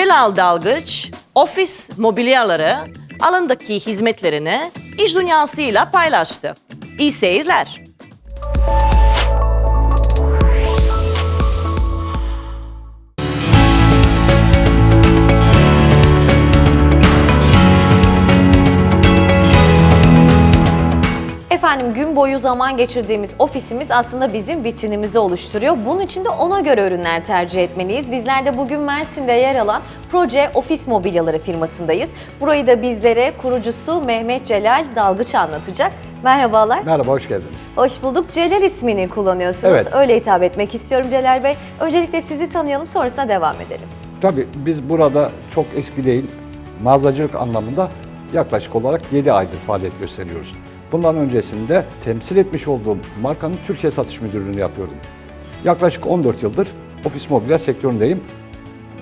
Celal Dalgıç, ofis mobilyaları alandaki hizmetlerini iş dünyasıyla paylaştı. İyi seyirler. Efendim gün boyu zaman geçirdiğimiz ofisimiz aslında bizim vitrinimizi oluşturuyor. Bunun için de ona göre ürünler tercih etmeliyiz. Bizler de bugün Mersin'de yer alan Proje Ofis Mobilyaları firmasındayız. Burayı da bizlere kurucusu Mehmet Celal Dalgıç anlatacak. Merhabalar. Merhaba, hoş geldiniz. Hoş bulduk. Celal ismini kullanıyorsunuz. Evet. Öyle hitap etmek istiyorum Celal Bey. Öncelikle sizi tanıyalım sonrasında devam edelim. Tabii biz burada çok eski değil, mağazacılık anlamında yaklaşık olarak 7 aydır faaliyet gösteriyoruz. Bundan öncesinde temsil etmiş olduğum markanın Türkiye Satış Müdürlüğü'nü yapıyordum. Yaklaşık 14 yıldır ofis mobilya sektöründeyim.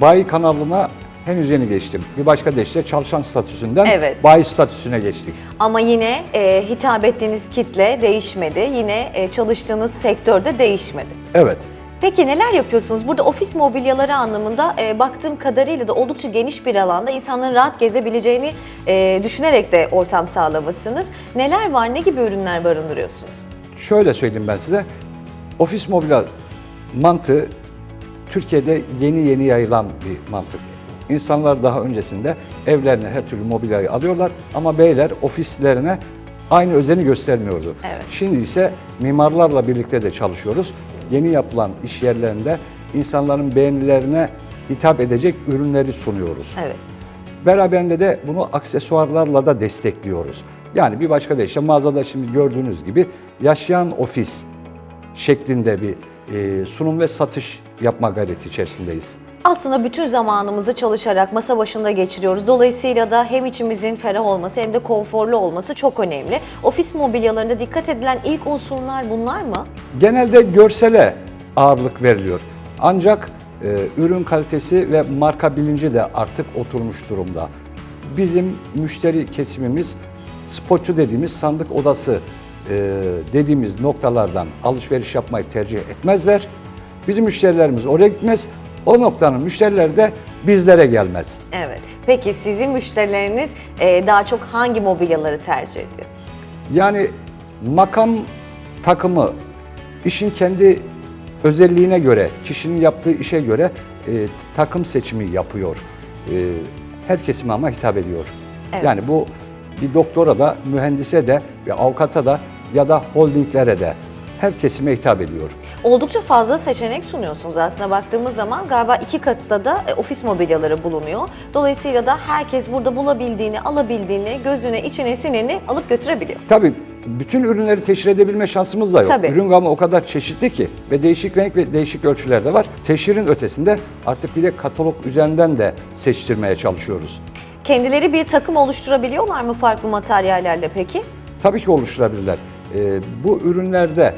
Bayi kanalına henüz yeni geçtim. Bir başka deyişle çalışan statüsünden Evet. bayi statüsüne geçtik. Ama yine e, hitap ettiğiniz kitle değişmedi. Yine e, çalıştığınız sektörde değişmedi. Evet. Peki neler yapıyorsunuz? Burada ofis mobilyaları anlamında e, baktığım kadarıyla da oldukça geniş bir alanda insanların rahat gezebileceğini e, düşünerek de ortam sağlamışsınız. Neler var? Ne gibi ürünler barındırıyorsunuz? Şöyle söyleyeyim ben size. Ofis mobilya mantığı Türkiye'de yeni yeni yayılan bir mantık. İnsanlar daha öncesinde evlerine her türlü mobilyayı alıyorlar ama beyler ofislerine aynı özeni göstermiyordu. Evet. Şimdi ise mimarlarla birlikte de çalışıyoruz. Yeni yapılan iş yerlerinde insanların beğenilerine hitap edecek ürünleri sunuyoruz. Evet. Beraberinde de bunu aksesuarlarla da destekliyoruz. Yani bir başka deyişle mağazada şimdi gördüğünüz gibi yaşayan ofis şeklinde bir e, sunum ve satış yapma gayreti içerisindeyiz. Aslında bütün zamanımızı çalışarak masa başında geçiriyoruz. Dolayısıyla da hem içimizin ferah olması hem de konforlu olması çok önemli. Ofis mobilyalarında dikkat edilen ilk unsurlar bunlar mı? Genelde görsele ağırlık veriliyor. Ancak e, ürün kalitesi ve marka bilinci de artık oturmuş durumda. Bizim müşteri kesimimiz spotçu dediğimiz sandık odası e, dediğimiz noktalardan alışveriş yapmayı tercih etmezler. Bizim müşterilerimiz oraya gitmez. O noktanın müşterileri de bizlere gelmez. Evet. Peki sizin müşterileriniz e, daha çok hangi mobilyaları tercih ediyor? Yani makam takımı işin kendi özelliğine göre, kişinin yaptığı işe göre e, takım seçimi yapıyor. E, her kesime ama hitap ediyor. Evet. Yani bu bir doktora da, mühendise de, bir avukata da ya da holdinglere de her kesime hitap ediyor. Oldukça fazla seçenek sunuyorsunuz aslında baktığımız zaman galiba iki katta da e, ofis mobilyaları bulunuyor. Dolayısıyla da herkes burada bulabildiğini, alabildiğini, gözüne, içine sineni alıp götürebiliyor. Tabii bütün ürünleri teşhir edebilme şansımız da yok. Tabii. Ürün gamı o kadar çeşitli ki ve değişik renk ve değişik ölçülerde var. Teşhirin ötesinde artık bir de katalog üzerinden de seçtirmeye çalışıyoruz. Kendileri bir takım oluşturabiliyorlar mı farklı materyallerle peki? Tabii ki oluşturabilirler. Ee, bu ürünlerde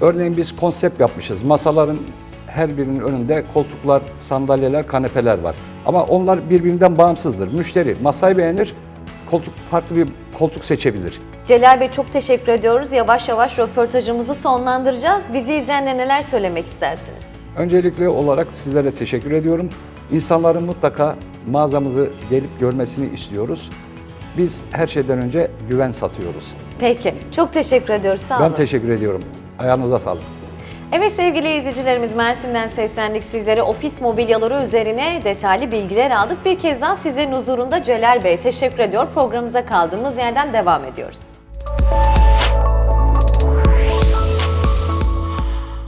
örneğin biz konsept yapmışız. Masaların her birinin önünde koltuklar, sandalyeler, kanepeler var. Ama onlar birbirinden bağımsızdır. Müşteri masayı beğenir, koltuk farklı bir koltuk seçebilir. Celal Bey çok teşekkür ediyoruz. Yavaş yavaş röportajımızı sonlandıracağız. Bizi izleyenlere neler söylemek istersiniz? Öncelikli olarak sizlere teşekkür ediyorum. İnsanların mutlaka mağazamızı gelip görmesini istiyoruz. Biz her şeyden önce güven satıyoruz. Peki, çok teşekkür ediyoruz. Sağ olun. Ben teşekkür ediyorum. Ayağınıza sağlık. Evet sevgili izleyicilerimiz Mersin'den seslendik sizlere. Ofis mobilyaları üzerine detaylı bilgiler aldık. Bir kez daha sizlerin huzurunda Celal Bey teşekkür ediyor. Programımıza kaldığımız yerden devam ediyoruz.